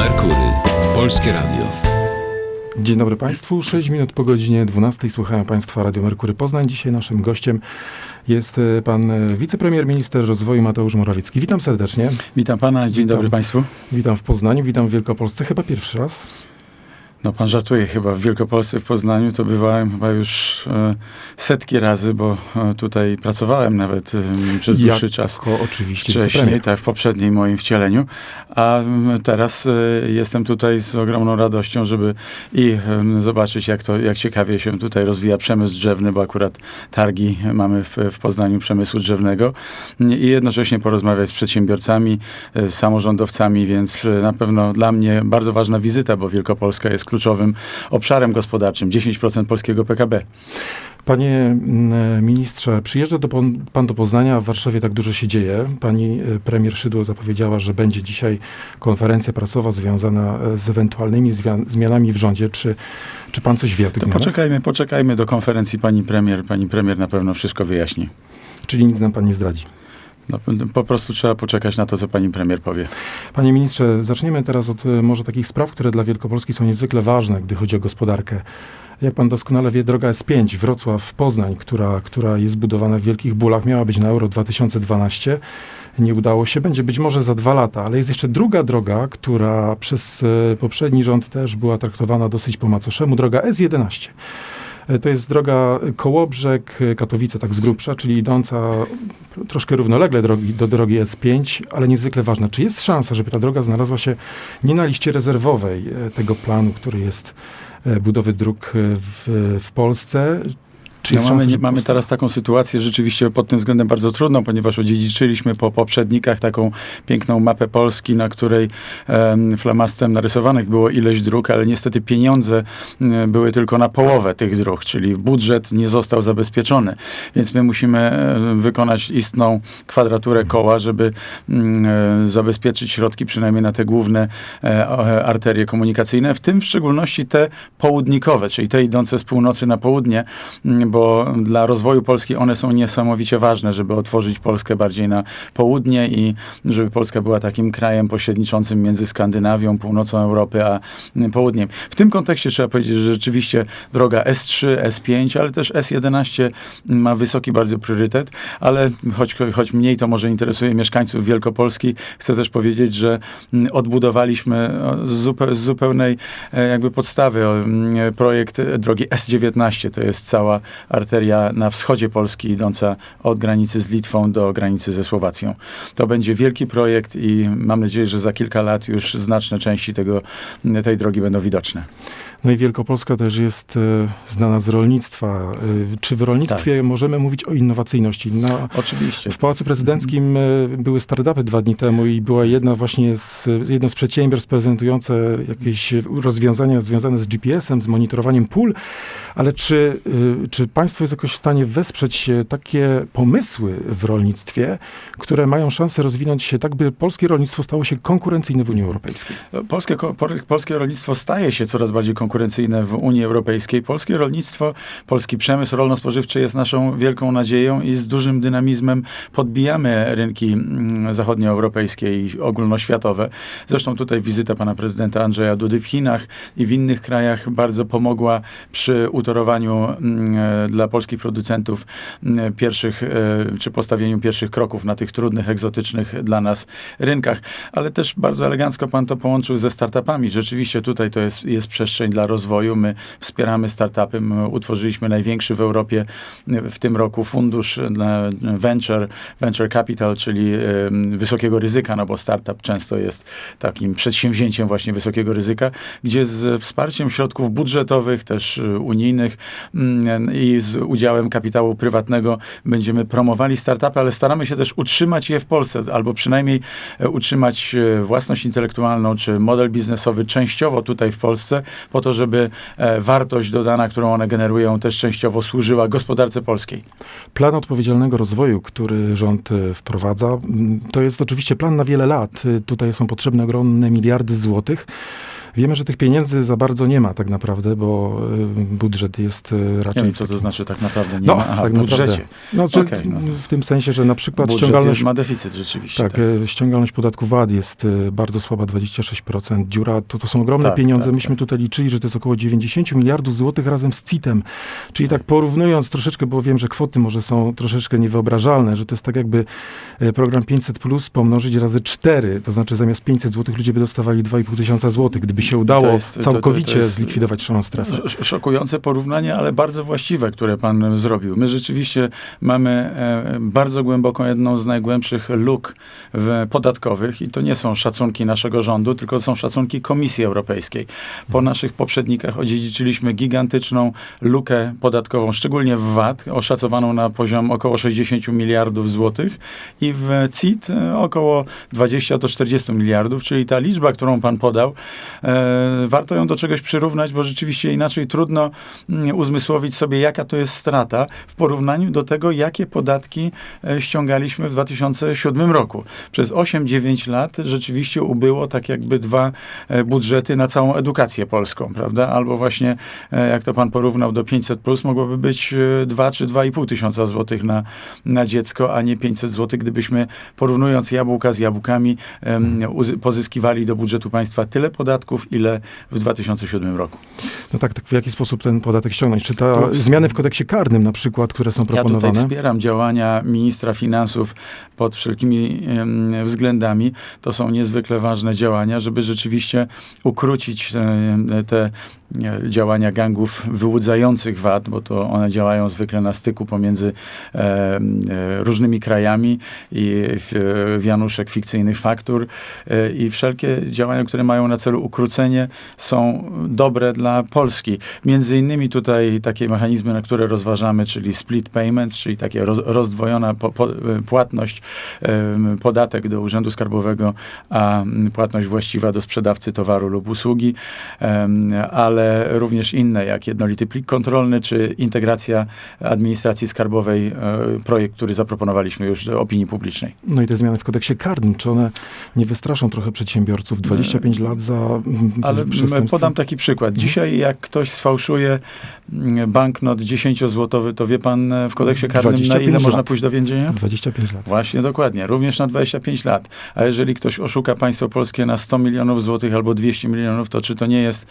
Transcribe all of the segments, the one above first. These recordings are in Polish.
Merkury. Polskie Radio. Dzień dobry Państwu. 6 minut po godzinie 12 słuchają Państwa Radio Merkury Poznań. Dzisiaj naszym gościem jest e, pan e, wicepremier, minister rozwoju Mateusz Morawiecki. Witam serdecznie. Witam pana, dzień Witam. dobry państwu. Witam w Poznaniu, witam w Wielkopolsce. Chyba pierwszy raz. No pan żartuje chyba, w Wielkopolsce, w Poznaniu to bywałem chyba już e, setki razy, bo e, tutaj pracowałem nawet e, przez dłuższy czas. Oczywiście Wcześniej, tak, w poprzednim moim wcieleniu, a teraz e, jestem tutaj z ogromną radością, żeby i em, zobaczyć, jak to, jak ciekawie się tutaj rozwija przemysł drzewny, bo akurat targi mamy w, w Poznaniu przemysłu drzewnego. I jednocześnie porozmawiać z przedsiębiorcami, e, z samorządowcami, więc e, na pewno dla mnie bardzo ważna wizyta, bo Wielkopolska jest kluczowym obszarem gospodarczym, 10% polskiego PKB. Panie mm, ministrze, przyjeżdża do pan, pan do Poznania, w Warszawie tak dużo się dzieje. Pani e, premier Szydło zapowiedziała, że będzie dzisiaj konferencja prasowa związana e, z ewentualnymi zmianami w rządzie. Czy, czy pan coś wie o tych To zmianach? poczekajmy, poczekajmy do konferencji pani premier. Pani premier na pewno wszystko wyjaśni. Czyli nic nam pan nie zdradzi. No, po prostu trzeba poczekać na to, co pani premier powie. Panie ministrze, zaczniemy teraz od e, może takich spraw, które dla Wielkopolski są niezwykle ważne, gdy chodzi o gospodarkę. Jak pan doskonale wie, droga S5 Wrocław-Poznań, która, która jest budowana w wielkich bólach, miała być na Euro 2012. Nie udało się, będzie być może za dwa lata, ale jest jeszcze druga droga, która przez e, poprzedni rząd też była traktowana dosyć po macoszemu, droga S11. E, To jest droga Kołobrzeg, e, Katowice, tak z grubsza, czyli idąca troszkę równolegle drogi, do drogi S5, ale niezwykle ważna. Czy jest szansa, żeby ta droga znalazła się nie na liście rezerwowej e, tego planu, który jest budowy dróg w, w Polsce? Czy No mamy, mamy teraz taką sytuację rzeczywiście pod tym względem bardzo trudną, ponieważ odziedziczyliśmy po poprzednikach taką piękną mapę Polski, na której em, flamastem narysowanych było ileś dróg, ale niestety pieniądze m, były tylko na połowę tych dróg, czyli budżet nie został zabezpieczony. Więc my musimy e, wykonać istną kwadraturę koła, żeby mm, e, zabezpieczyć środki przynajmniej na te główne e, arterie komunikacyjne, w tym w szczególności te południkowe, czyli te idące z północy na południe, mm, bo dla rozwoju Polski one są niesamowicie ważne, żeby otworzyć Polskę bardziej na południe i żeby Polska była takim krajem pośredniczącym między Skandynawią, północą Europy, a południem. W tym kontekście trzeba powiedzieć, że rzeczywiście droga S3, S5, ale też S11 ma wysoki bardzo priorytet, ale choć, choć mniej to może interesuje mieszkańców Wielkopolski, chcę też powiedzieć, że odbudowaliśmy z, zupe, z zupełnej e, jakby podstawy projekt drogi S19. To jest cała arteria na wschodzie Polski idąca od granicy z Litwą do granicy ze Słowacją. To będzie wielki projekt i mam nadzieję, że za kilka lat już znaczne części tego, tej drogi będą widoczne. No i Wielkopolska też jest e, znana z rolnictwa. E, czy w rolnictwie Tak. możemy mówić o innowacyjności? Na, Oczywiście. w Pałacu Prezydenckim e, były startupy dwa dni temu i była jedna właśnie z, jedno z przedsiębiorstw prezentujące jakieś rozwiązania związane z GPS-em, z monitorowaniem pól, ale czy, czy państwo jest jakoś w stanie wesprzeć takie pomysły w rolnictwie, które mają szansę rozwinąć się tak, by polskie rolnictwo stało się konkurencyjne w Unii Europejskiej? Polskie, ko- por- polskie rolnictwo staje się coraz bardziej konkurencyjne w Unii Europejskiej. Polskie rolnictwo, polski przemysł rolno-spożywczy jest naszą wielką nadzieją i z dużym dynamizmem podbijamy rynki mm, zachodnioeuropejskie i ogólnoświatowe. Zresztą tutaj wizyta pana prezydenta Andrzeja Dudy w Chinach i w innych krajach bardzo pomogła przy utorowaniu mm, e, dla polskich producentów mm, pierwszych, e, czy postawieniu pierwszych kroków na tych trudnych, egzotycznych dla nas rynkach. Ale też bardzo elegancko pan to połączył ze startupami. Rzeczywiście tutaj to jest, jest przestrzeń dla rozwoju. My wspieramy startupy. My utworzyliśmy największy w Europie w tym roku fundusz dla venture, venture capital, czyli wysokiego ryzyka, no bo startup często jest takim przedsięwzięciem właśnie wysokiego ryzyka, gdzie z wsparciem środków budżetowych, też y, unijnych mm, i z udziałem kapitału prywatnego będziemy promowali startupy, ale staramy się też utrzymać je w Polsce, albo przynajmniej e, utrzymać e, własność intelektualną czy model biznesowy częściowo tutaj w Polsce, po to, żeby e, wartość dodana, którą one generują, też częściowo służyła gospodarce polskiej. Plan odpowiedzialnego rozwoju, który rząd e, wprowadza, m, to jest oczywiście plan na wiele lat. E, Tutaj są potrzebne ogromne miliardy złotych. Wiemy, że tych pieniędzy za bardzo nie ma tak naprawdę, bo y, budżet jest y, Nie raczej... wiem, w co to takim- znaczy tak naprawdę. Nie No, ma, aha, tak budżecie. naprawdę. No, czy, Okej, no to- w tym sensie, że na przykład Budżet ściągalność ma deficyt rzeczywiście. Tak, e, ściągalność podatku VAT jest bardzo słaba, 26%. Dziura to, to są ogromne Tak, pieniądze. tak, Myśmy tutaj liczyli, że to jest około 90 miliardów złotych razem z CIT-em. Czyli tak porównując troszeczkę, bo wiem, że kwoty może są troszeczkę niewyobrażalne, że to jest tak jakby program 500 plus pomnożyć razy 4, to znaczy zamiast 500 złotych ludzie by dostawali 2,5 tysiąca złotych, gdyby się udało jest- to- to- to całkowicie jest- zlikwidować szarą strefę. Sz- Szokujące porównanie, ale bardzo właściwe, które pan zrobił. My rzeczywiście mamy e, bardzo głęboką, jedną z najgłębszych luk w, podatkowych i to nie są szacunki naszego rządu, tylko to są szacunki Komisji Europejskiej. Po naszych poprzednikach odziedziczyliśmy gigantyczną lukę podatkową, szczególnie w VAT, oszacowaną na poziom około 60 miliardów złotych i w CIT e, około 20 do 40 miliardów, czyli ta liczba, którą pan podał, e, warto ją do czegoś przyrównać, bo rzeczywiście inaczej trudno mm, uzmysłowić sobie, jaka to jest strata w porównaniu do tego, jakie podatki e, ściągaliśmy w 2007 roku. Przez 8-9 lat rzeczywiście ubyło tak jakby dwa e, budżety na całą edukację polską, prawda? Albo właśnie, e, jak to pan porównał do 500+, plus, mogłoby być e, 2 czy 2,5 tysiąca złotych na, na dziecko, a nie 500 złotych, gdybyśmy porównując jabłka z jabłkami pozyskiwali do budżetu państwa tyle podatków, ile w 2007 roku. No tak, tak, w jaki sposób ten podatek ściągnąć? Czy te To- zmiany w kodeksie karnym na przykład, które są Ja tutaj proponowane? wspieram działania ministra finansów pod wszelkimi względami. To są niezwykle ważne działania, żeby rzeczywiście ukrócić e, te e, działania gangów wyłudzających VAT, bo to one działają zwykle na styku pomiędzy e, e, różnymi krajami i w, w januszek fikcyjnych faktur e, i wszelkie działania, które mają na celu ukrócenie są dobre dla Polski. Między innymi tutaj takie mechanizmy, na które rozważamy, czyli split payments, czyli takie roz, rozdwojona po, po, płatność, podatek do Urzędu Skarbowego, a płatność właściwa do sprzedawcy towaru lub usługi, ale również inne, jak jednolity plik kontrolny, czy integracja administracji skarbowej, e, projekt, który zaproponowaliśmy już do opinii publicznej. No i te zmiany w kodeksie karnym, czy one nie wystraszą trochę przedsiębiorców? 25 lat za Ale podam taki przykład. Dzisiaj jak ktoś sfałszuje mm, banknot 10-złotowy, to wie pan e, w kodeksie karnym na 25 ile można lat. pójść do więzienia? 25 lat. Właśnie, dokładnie. Również na 25 lat. A jeżeli ktoś oszuka państwo polskie na 100 milionów złotych albo 200 milionów, to czy to nie jest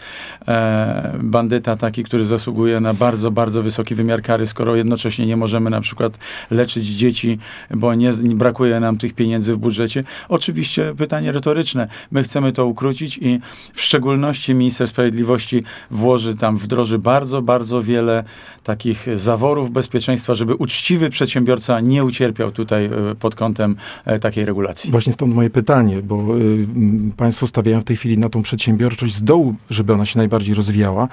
e, bandyta taki, który zasługuje na bardzo, bardzo wysoki wymiar kary, skoro jednocześnie nie możemy na przykład leczyć dzieci, bo nie, nie brakuje nam tych pieniędzy w budżecie? Oczywiście pytanie retoryczne. My chcemy to ukrócić i w szczególności minister sprawiedliwości włoży tam, wdroży bardzo, bardzo wiele takich zaworów bezpieczeństwa, żeby uczciwy przedsiębiorca nie ucierpiał tutaj e, pod kątem e, takiej regulacji. Właśnie stąd moje pytanie, bo y, państwo stawiają w tej chwili na tą przedsiębiorczość z dołu, żeby ona się najbardziej rozwijała.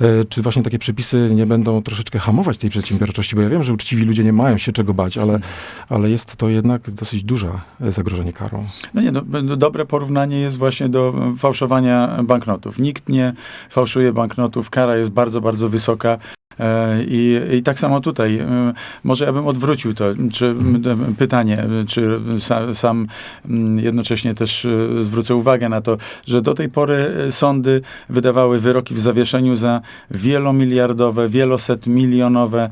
E, Czy właśnie takie przepisy nie będą troszeczkę hamować tej przedsiębiorczości? Bo ja wiem, że uczciwi ludzie nie mają się czego bać, ale, ale jest to jednak dosyć duże e, zagrożenie karą. No nie, no, b- dobre porównanie jest właśnie do fałszowania banknotów. Nikt nie fałszuje banknotów, kara jest bardzo, bardzo wysoka. E, I, I tak samo tutaj. E, Może ja bym odwrócił to, czy pytanie, czy sa, sam m, jednocześnie też e, zwrócę uwagę na to, że do tej pory sądy wydawały wyroki w zawieszeniu za wielomiliardowe, wieloset milionowe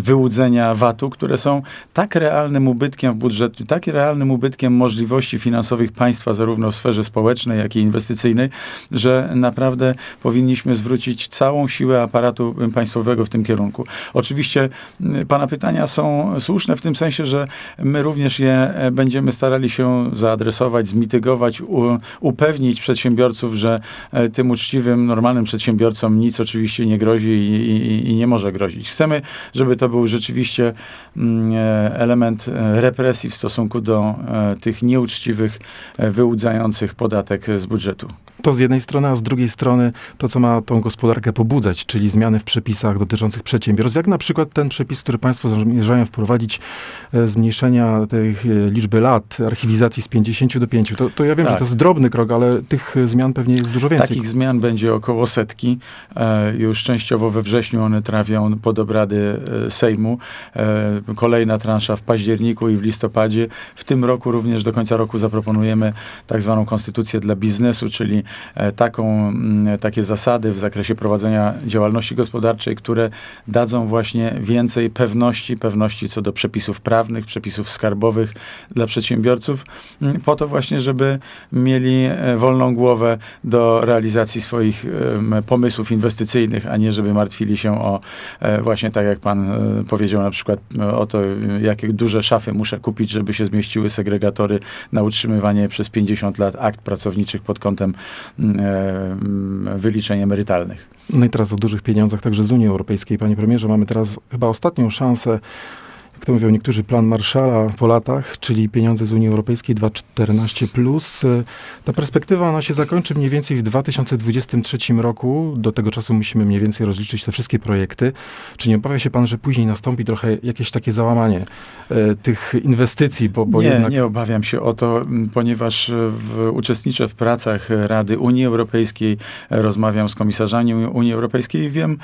wyłudzenia VAT-u, które są tak realnym ubytkiem w budżecie, tak realnym ubytkiem możliwości finansowych państwa, zarówno w sferze społecznej, jak i inwestycyjnej, że naprawdę powinniśmy zwrócić całą siłę aparatu państwowego w tym kierunku. Oczywiście m, pana pytania są słuszne w tym sensie, że my również je e, będziemy starali się zaadresować, zmitygować, upewnić przedsiębiorców, że e, tym uczciwym, normalnym przedsiębiorcom nic oczywiście nie grozi i, i, i nie może grozić. Chcemy, żeby to był rzeczywiście mm, e, element represji w stosunku do tych nieuczciwych, wyłudzających podatek z budżetu. To z jednej strony, a z drugiej strony to, co ma tą gospodarkę pobudzać, czyli zmiany w przepisach dotyczących przedsiębiorstw, jak na przykład ten przepis, który państwo zamierzają wprowadzić, e, zmniejszenia tej e, liczby lat, archiwizacji z 50 do 5. To, to ja wiem, Tak. że to jest drobny krok, ale tych e, zmian pewnie jest dużo więcej. Takich zmian będzie około setki. Już częściowo we wrześniu one trafią pod obrady Sejmu. Kolejna transza w październiku i w listopadzie. W tym roku również do końca roku zaproponujemy tak zwaną konstytucję dla biznesu, czyli taką, takie zasady w zakresie prowadzenia działalności gospodarczej, które dadzą właśnie więcej pewności, pewności co do przepisów prawnych, przepisów skarbowych dla przedsiębiorców, mm, po to właśnie, żeby mieli e, wolną głowę do realizacji swoich pomysłów inwestycyjnych, a nie żeby martwili się o e, właśnie tak jak pan e, powiedział na przykład o to, jakie duże szafy muszę kupić, żeby się zmieściły segregatory na utrzymywanie przez 50 lat akt pracowniczych pod kątem mm, mm, wyliczeń emerytalnych. No i teraz o dużych pieniądzach także z Unii Europejskiej. Panie premierze, mamy teraz chyba ostatnią szansę, jak to mówią niektórzy, plan Marszala po latach, czyli pieniądze z Unii Europejskiej 2,14+. Plus. Ta perspektywa, ona się zakończy mniej więcej w 2023 roku. Do tego czasu musimy mniej więcej rozliczyć te wszystkie projekty. Czy nie obawia się pan, że później nastąpi trochę jakieś takie załamanie e, tych inwestycji, bo, bo nie, jednak... nie obawiam się o to, ponieważ e, w, uczestniczę w pracach Rady Unii Europejskiej, e, rozmawiam z komisarzami Unii Europejskiej i wiem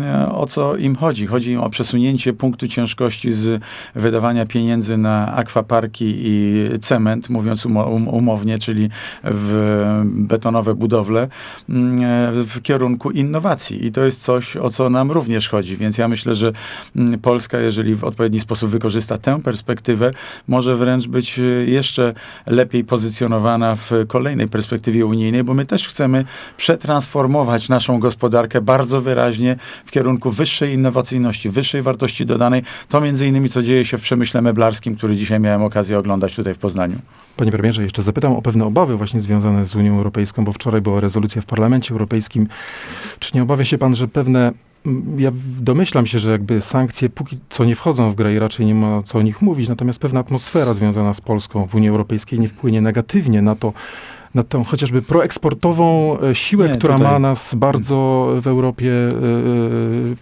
e, o co im chodzi. Chodzi im o przesunięcie punktu ciężkości z wydawania pieniędzy na akwaparki i cement, mówiąc um, umownie, czyli w betonowe budowle, m, e, w kierunku innowacji. I to jest coś, o co nam również chodzi. Więc ja myślę, że m, Polska, jeżeli w odpowiedni sposób wykorzysta tę perspektywę, może wręcz być e, jeszcze lepiej pozycjonowana w kolejnej perspektywie unijnej, bo my też chcemy przetransformować naszą gospodarkę bardzo wyraźnie w kierunku wyższej innowacyjności, wyższej wartości dodanej. To między innymi, co dzieje się w przemyśle meblarskim, który dzisiaj miałem okazję oglądać tutaj w Poznaniu. Panie premierze, jeszcze zapytam o pewne obawy właśnie związane z Unią Europejską, bo wczoraj była rezolucja w Parlamencie Europejskim. Czy nie obawia się pan, że pewne ja domyślam się, że jakby sankcje póki co nie wchodzą w grę i raczej nie ma co o nich mówić, natomiast pewna atmosfera związana z Polską w Unii Europejskiej nie wpłynie negatywnie na to, na tą chociażby proeksportową e, siłę, Nie, która tutaj- ma nas bardzo w Europie,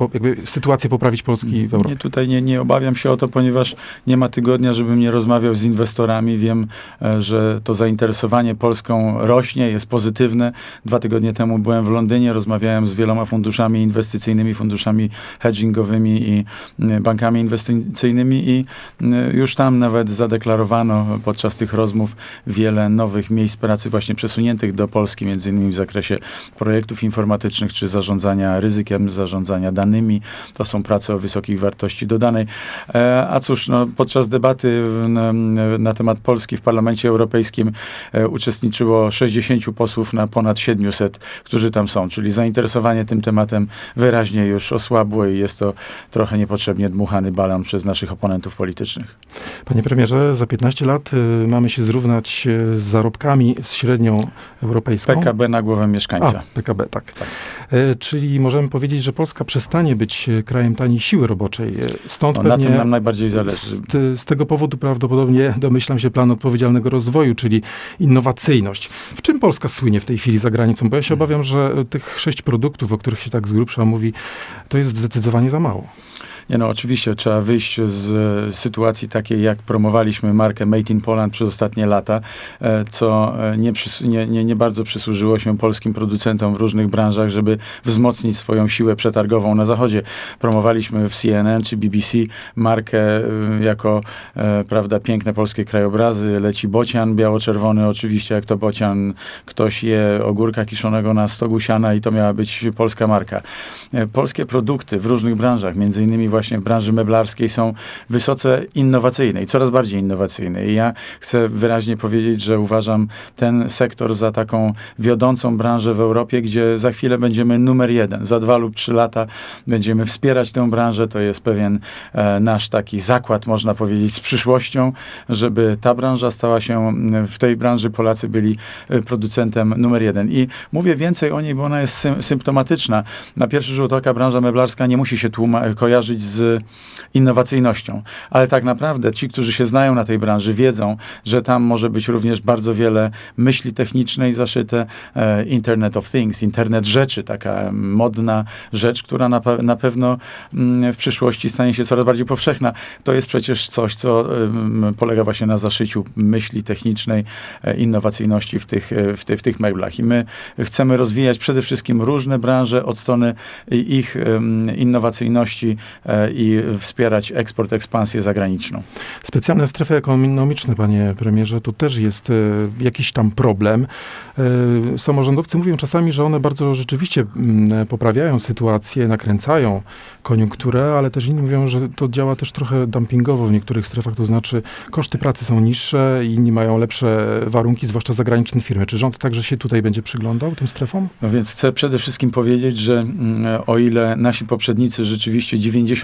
e, e, jakby sytuację poprawić Polski w Europie. Nie, tutaj nie, nie obawiam się o to, ponieważ nie ma tygodnia, żebym nie rozmawiał z inwestorami. Wiem, że to zainteresowanie Polską rośnie, jest pozytywne. Dwa tygodnie temu byłem w Londynie, rozmawiałem z wieloma funduszami inwestycyjnymi, funduszami hedgingowymi i bankami inwestycyjnymi i już tam nawet zadeklarowano podczas tych rozmów wiele nowych miejsc pracy właśnie przesuniętych do Polski, między innymi w zakresie projektów informatycznych czy zarządzania ryzykiem, zarządzania danymi. To są prace o wysokiej wartości dodanej. E, A cóż, no, podczas debaty na, na temat Polski w Parlamencie Europejskim e, uczestniczyło 60 posłów na ponad 700, którzy tam są, czyli zainteresowanie tym tematem wyraźnie już osłabło i jest to trochę niepotrzebnie dmuchany balon przez naszych oponentów politycznych. Panie premierze, za 15 lat y, mamy się zrównać y, z zarobkami z średnią europejską. PKB na głowę mieszkańca. A, PKB, tak. E, czyli możemy powiedzieć, że Polska przestanie być e, krajem taniej siły roboczej. E, Stąd No, na pewnie tym nam najbardziej zależy. z, z tego powodu prawdopodobnie domyślam się plan odpowiedzialnego rozwoju, czyli innowacyjność. W czym Polska słynie w tej chwili za granicą? Bo ja się obawiam, że tych sześć produktów, o których się tak z grubsza mówi, to jest zdecydowanie za mało. Nie no, oczywiście trzeba wyjść z sytuacji takiej, jak promowaliśmy markę Made in Poland przez ostatnie lata, e, co e, nie, nie, nie, nie bardzo przysłużyło się polskim producentom w różnych branżach, żeby wzmocnić swoją siłę przetargową na zachodzie. Promowaliśmy w CNN czy BBC markę e, jako, prawda, piękne polskie krajobrazy, leci bocian biało-czerwony, oczywiście jak to bocian, ktoś je ogórka kiszonego na stogu siana i to miała być polska marka. Polskie produkty w różnych branżach, między innymi właśnie branży meblarskiej są wysoce innowacyjne i coraz bardziej innowacyjne. I ja chcę wyraźnie powiedzieć, że uważam ten sektor za taką wiodącą branżę w Europie, gdzie za chwilę będziemy numer jeden. Za dwa lub trzy lata będziemy wspierać tę branżę. To jest pewien e, nasz taki zakład, można powiedzieć, z przyszłością, żeby ta branża stała się, m, w tej branży Polacy byli e, producentem numer jeden. I mówię więcej o niej, bo ona jest sym- symptomatyczna. Na pierwszy rzut oka branża meblarska nie musi się kojarzyć z innowacyjnością, ale tak naprawdę ci, którzy się znają na tej branży, wiedzą, że tam może być również bardzo wiele myśli technicznej zaszyte, e, Internet of Things, Internet rzeczy, taka modna rzecz, która na, pe- na pewno mm, w przyszłości stanie się coraz bardziej powszechna. To jest przecież coś, co polega właśnie na zaszyciu myśli technicznej, e, innowacyjności w tych, e, w, ty, w tych meblach. I my chcemy rozwijać przede wszystkim różne branże od strony ich innowacyjności, i wspierać eksport, ekspansję zagraniczną. Specjalne strefy ekonomiczne, panie premierze, to też jest e, jakiś tam problem. E, samorządowcy mówią czasami, że one bardzo rzeczywiście mm, poprawiają sytuację, nakręcają koniunkturę, ale też inni mówią, że to działa też trochę dumpingowo w niektórych strefach, to znaczy koszty pracy są niższe i inni mają lepsze warunki, zwłaszcza zagraniczne firmy. Czy rząd także się tutaj będzie przyglądał tym strefom? No więc chcę przede wszystkim powiedzieć, że mm, o ile nasi poprzednicy rzeczywiście 90%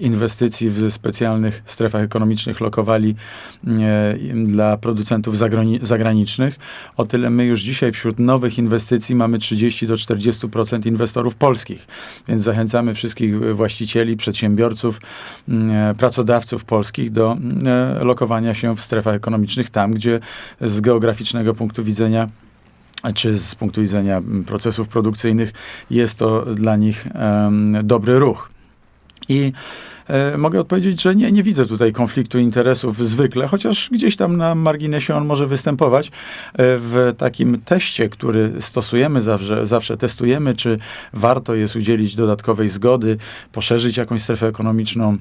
inwestycji w specjalnych strefach ekonomicznych lokowali e, dla producentów zagrani- zagranicznych, o tyle my już dzisiaj wśród nowych inwestycji mamy 30 do 40% inwestorów polskich. Więc zachęcamy wszystkich właścicieli, przedsiębiorców, mm, pracodawców polskich do mm, e, lokowania się w strefach ekonomicznych tam, gdzie z geograficznego punktu widzenia czy z punktu widzenia procesów produkcyjnych jest to dla nich em, dobry ruch. I e, mogę odpowiedzieć, że nie, nie widzę tutaj konfliktu interesów zwykle, chociaż gdzieś tam na marginesie on może występować. E, w takim teście, który stosujemy zawsze, zawsze testujemy, czy warto jest udzielić dodatkowej zgody, poszerzyć jakąś strefę ekonomiczną,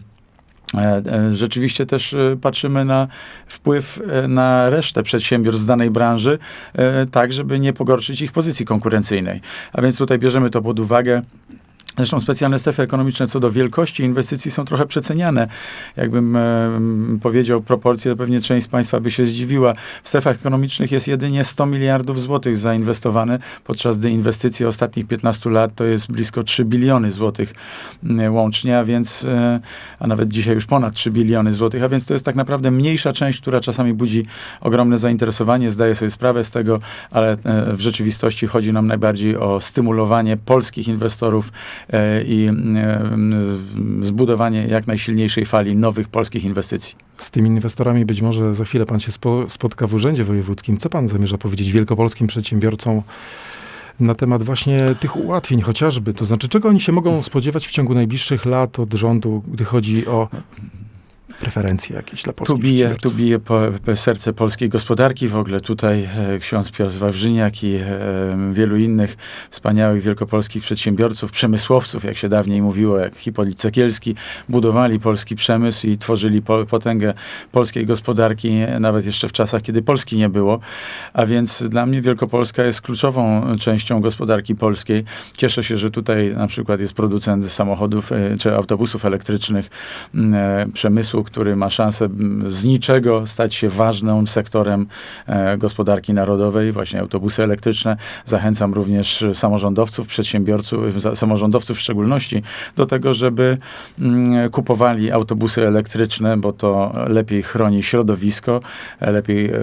E, e, Rzeczywiście też e, patrzymy na wpływ na resztę przedsiębiorstw z danej branży, tak żeby nie pogorszyć ich pozycji konkurencyjnej. A więc tutaj bierzemy to pod uwagę. Zresztą specjalne strefy ekonomiczne co do wielkości inwestycji są trochę przeceniane. Jakbym e, powiedział proporcje, to pewnie część z Państwa by się zdziwiła. W strefach ekonomicznych jest jedynie 100 miliardów złotych zainwestowane, podczas gdy inwestycje ostatnich 15 lat to jest blisko 3 biliony złotych łącznie, a więc, e, a nawet dzisiaj już ponad 3 biliony złotych, a więc to jest tak naprawdę mniejsza część, która czasami budzi ogromne zainteresowanie, zdaję sobie sprawę z tego, ale e, w rzeczywistości chodzi nam najbardziej o stymulowanie polskich inwestorów i e, zbudowanie jak najsilniejszej fali nowych polskich inwestycji. Z tymi inwestorami być może za chwilę pan się spo, spotka w Urzędzie Wojewódzkim. Co pan zamierza powiedzieć wielkopolskim przedsiębiorcom na temat właśnie tych ułatwień chociażby? To znaczy, czego oni się mogą spodziewać w ciągu najbliższych lat od rządu, gdy chodzi o preferencje jakieś dla Tu polskich bije, tu bije po, po serce polskiej gospodarki w ogóle. Tutaj e, ksiądz Piotr Wawrzyniak i e, wielu innych wspaniałych wielkopolskich przedsiębiorców, przemysłowców, jak się dawniej mówiło, jak Hipolit Cekielski, budowali polski przemysł i tworzyli po, potęgę polskiej gospodarki, nawet jeszcze w czasach, kiedy Polski nie było. A więc dla mnie Wielkopolska jest kluczową częścią gospodarki polskiej. Cieszę się, że tutaj na przykład jest producent samochodów e, czy autobusów elektrycznych, e, przemysłu, który ma szansę z niczego stać się ważnym sektorem e, gospodarki narodowej, właśnie autobusy elektryczne. Zachęcam również samorządowców, przedsiębiorców, samorządowców w szczególności do tego, żeby kupowali autobusy elektryczne, bo to lepiej chroni środowisko, lepiej e,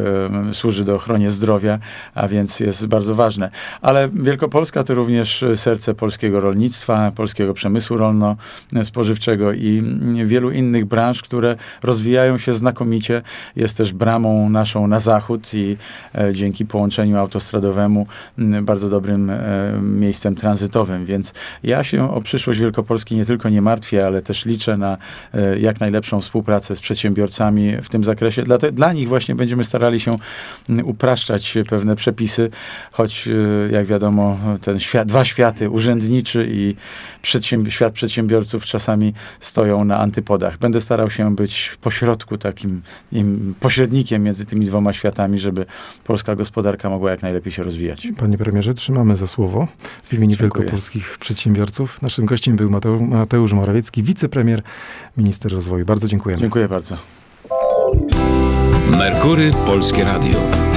służy do ochronie zdrowia, a więc jest bardzo ważne. Ale Wielkopolska to również serce polskiego rolnictwa, polskiego przemysłu rolno-spożywczego i wielu innych branż, które rozwijają się znakomicie. Jest też bramą naszą na zachód i e, dzięki połączeniu autostradowemu bardzo dobrym e, miejscem tranzytowym. Więc ja się o przyszłość Wielkopolski nie tylko nie martwię, ale też liczę na e, jak najlepszą współpracę z przedsiębiorcami w tym zakresie. Dla, te, dla nich właśnie będziemy starali się upraszczać pewne przepisy, choć jak wiadomo ten świat, dwa światy, urzędniczy i przedsięb- świat przedsiębiorców czasami stoją na antypodach. Będę starał się być pośrodku takim im, pośrednikiem między tymi dwoma światami, żeby polska gospodarka mogła jak najlepiej się rozwijać. Panie premierze, trzymamy za słowo w imieniu Dziękuję. wielkopolskich przedsiębiorców. Naszym gościem był Mateu, Mateusz Morawiecki, wicepremier, minister rozwoju. Bardzo dziękujemy. Dziękuję bardzo. Merkury Polskie Radio.